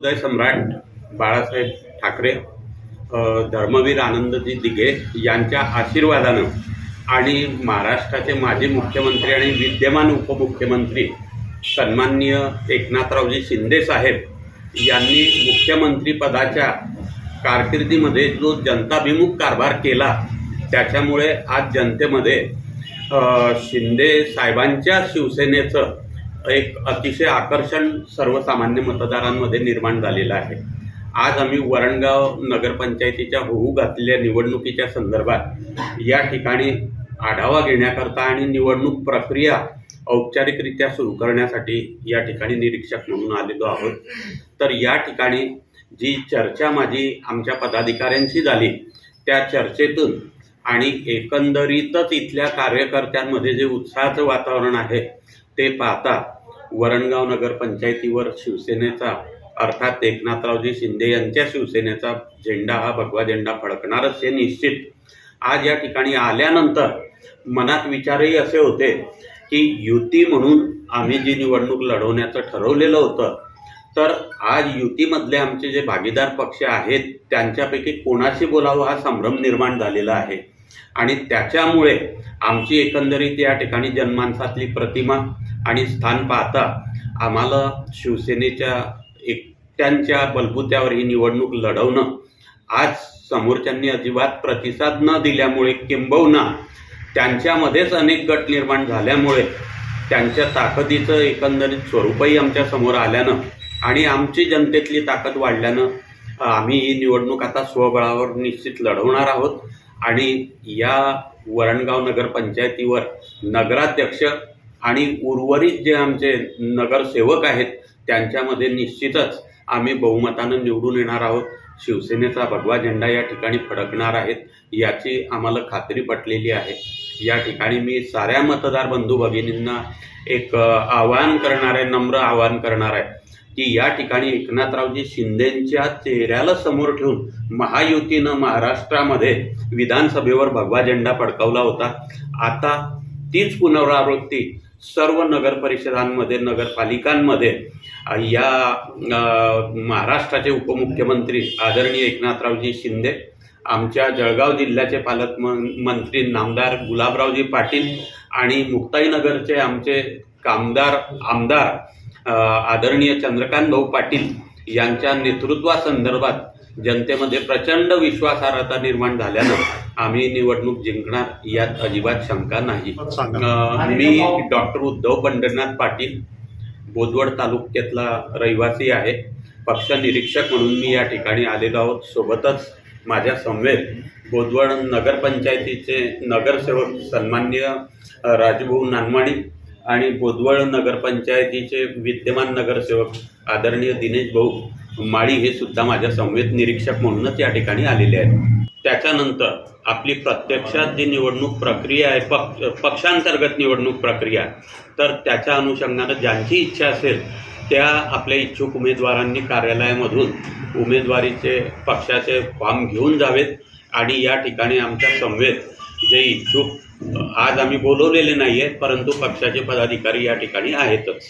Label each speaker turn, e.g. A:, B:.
A: उदय सम्राट बाळासाहेब ठाकरे धर्मवीर आनंदजी दिघे यांच्या आशीर्वादानं आणि महाराष्ट्राचे माजी मुख्यमंत्री आणि विद्यमान उपमुख्यमंत्री सन्माननीय एकनाथरावजी शिंदे साहेब यांनी मुख्यमंत्रीपदाच्या कारकिर्दीमध्ये जो जनताभिमुख कारभार केला त्याच्यामुळे आज जनतेमध्ये शिंदे साहेबांच्या शिवसेनेचं एक अतिशय आकर्षण सर्वसामान्य मतदारांमध्ये निर्माण झालेलं आहे. आज आम्ही वरणगाव नगरपंचायतीच्या होऊ घातलेल्या निवडणुकीच्या संदर्भात या ठिकाणी आढावा घेण्याकरता आणि निवडणूक प्रक्रिया औपचारिकरित्या सुरू करण्यासाठी या ठिकाणी निरीक्षक म्हणून आलेलो आहोत. तर या ठिकाणी जी चर्चा माझी आमच्या पदाधिकाऱ्यांशी झाली त्या चर्चेतून आणि एकंदरीतच इथल्या कार्यकर्त्यांमध्ये जे उत्साहाचं वातावरण आहे ते पाहता वरणगाव नगरपंचायतीवर शिवसेनेचा अर्थात एकनाथरावजी शिंदे यांच्या शिवसेनेचा झेंडा हा भगवा झेंडा फडकणारच हे निश्चित. आज या ठिकाणी आल्यानंतर मनात विचारही असे होते की युती म्हणून आम्ही जी निवडणूक लढवण्याचं ठरवलेलं होतं तर आज युतीमधले आमचे जे भागीदार पक्ष आहेत त्यांच्यापैकी कोणाशी बोलावं हा संभ्रम निर्माण झालेला आहे? आणि त्याच्यामुळे आमची एकंदरीत या ठिकाणी जनमानसातली प्रतिमा आणि स्थान पाहता आम्हाला शिवसेनेच्या एकट्यांच्या बलबुत्यावर ही निवडणूक लढवणं आज समोरच्यांनी अजिबात प्रतिसाद न दिल्यामुळे किंबहुना त्यांच्यामध्येच अनेक गट निर्माण झाल्यामुळे त्यांच्या ताकदीचं एकंदरीत स्वरूपही आमच्यासमोर आल्यानं आणि आमची जनतेतली ताकद वाढल्यानं आम्ही ही निवडणूक आता स्वबळावर निश्चित लढवणार आहोत. आणि या वरणगाव नगरपंचायतीवर नगराध्यक्ष आणि उर्वरित जे आमचे नगरसेवक आहेत त्यांच्यामध्ये निश्चितच आम्ही बहुमतानं निवडून येणार आहोत. शिवसेनेचा भगवा झेंडा या ठिकाणी फडकणार आहेत याची आम्हाला खात्री पटलेली आहे. या ठिकाणी मी साऱ्या मतदार बंधू भगिनींना एक आवाहन करणार आहे नम्र आवाहन करणार आहे. की या ठिकाणी एकनाथरावजी शिंदेच्या चेहऱ्याला समोर ठेवून महायुतीनं महाराष्ट्रामध्ये विधानसभेवर भगवा झेंडा पडकावला होता. आता तीच पुनरावृत्ती सर्व नगर परिषदांमध्ये नगरपालिकांमध्ये या महाराष्ट्राचे उपमुख्यमंत्री आदरणीय एकनाथरावजी शिंदे आमच्या जळगाव जिल्ह्याचे पालकमंत्री नामदार गुलाबरावजी पाटील आणि मुक्ताईनगरचे आमचे कामदार आमदार आदरणीय चंद्रकांत भाऊ पाटील यांच्या नेतृत्वासंदर्भात जनतेमध्ये प्रचंड विश्वासार्हता निर्माण झाल्यानं आम्ही निवडणूक जिंकणार यात अजिबात शंका नाही. मी डॉक्टर उद्धव पंढरनाथ पाटील बोदवड तालुक्यातला रहिवासी आहे पक्ष निरीक्षक म्हणून मी या ठिकाणी आलेलो आहोत. सोबतच माझ्या समवेत बोदवड नगरपंचायतीचे नगरसेवक सन्मान्य राजभाऊ नानमाणी आणि बोदवळ नगरपंचायतीचे विद्यमान नगरसेवक आदरणीय दिनेश भाऊ माळी हे सुद्धा माझ्या संवेद निरीक्षक म्हणूनच या ठिकाणी आलेले आहेत. त्याच्यानंतर आपली प्रत्यक्षात जी निवडणूक प्रक्रिया आहे पक्ष पक्षांतर्गत निवडणूक प्रक्रिया तर त्याच्या अनुषंगानं ज्यांची इच्छा असेल त्या आपल्या इच्छुक उमेदवारांनी कार्यालयामधून उमेदवारीचे पक्षाचे फॉर्म घेऊन जावेत आणि या ठिकाणी आमच्या संवेद जे इच्छुक आज आम्ही बोलवलेले नाही आहेत परंतु पक्षाचे पदाधिकारी या ठिकाणी आहेतच.